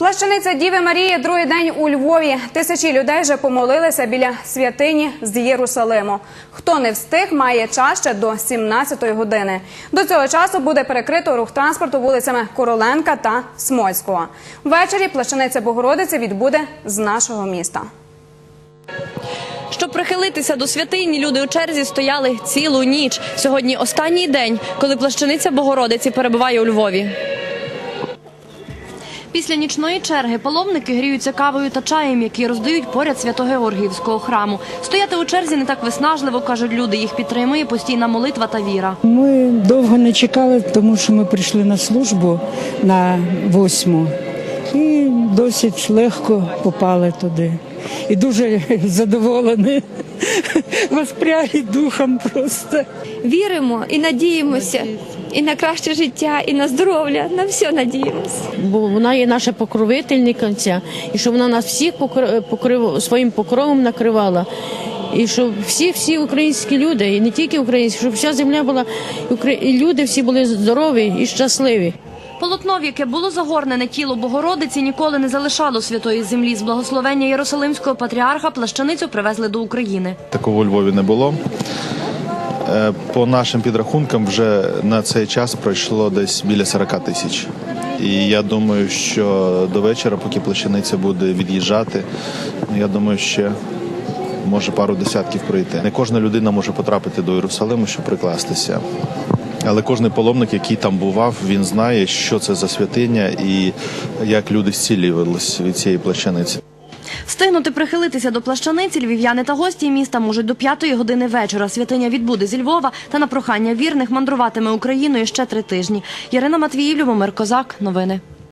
Плащаниця Діви Марії другий день у Львові. Тисячі людей вже помолилися біля святині з Єрусалиму. Хто не встиг, має час ще до 17-ї години. До цього часу буде перекрито рух транспорту вулицями Короленка та Смольського. Ввечері плащаниця Богородиці відбуде з нашого міста. Щоб прихилитися до святині, люди у черзі стояли цілу ніч. Сьогодні останній день, коли плащаниця Богородиці перебуває у Львові. Після нічної черги паломники гріються кавою та чаєм, які роздають поряд Свято-Георгіївського храму. Стояти у черзі не так виснажливо, кажуть люди. Їх підтримує постійна молитва та віра. Ми довго не чекали, тому що ми прийшли на службу на восьму і досить легко попали туди. І дуже задоволені, воспряли духом просто. віримо і надіємося і на краще життя, і на здоров'я, на все надіємося. бо вона є наша покровительниця, і щоб вона нас всіх покр- покрив своїм покровом накривала. І щоб всі, всі українські люди, і не тільки українські, щоб вся земля була, і люди всі були здорові і щасливі. Полотно, в яке було загорнене тіло Богородиці, ніколи не залишало святої землі. З благословення Єрусалимського патріарха плащаницю привезли до України. Такого у Львові не було. Е, По нашим підрахункам, вже на цей час пройшло десь біля 40 тисяч. І я думаю, що до вечора, поки плащаниця буде від'їжджати, я думаю, ще може пару десятків пройти. Не кожна людина може потрапити до Єрусалиму, щоб прикластися. Але кожен паломник, який там бував, він знає, що це за святиня і як люди зцілювалися від цієї плащаниці. Встигнути прихилитися до плащаниці львів'яни та гості міста можуть до п'ятої години вечора. Святиня відбуде зі Львова та на прохання вірних мандруватиме Україною ще три тижні. Ярина Матвіїв, Любомир Козак. Новини.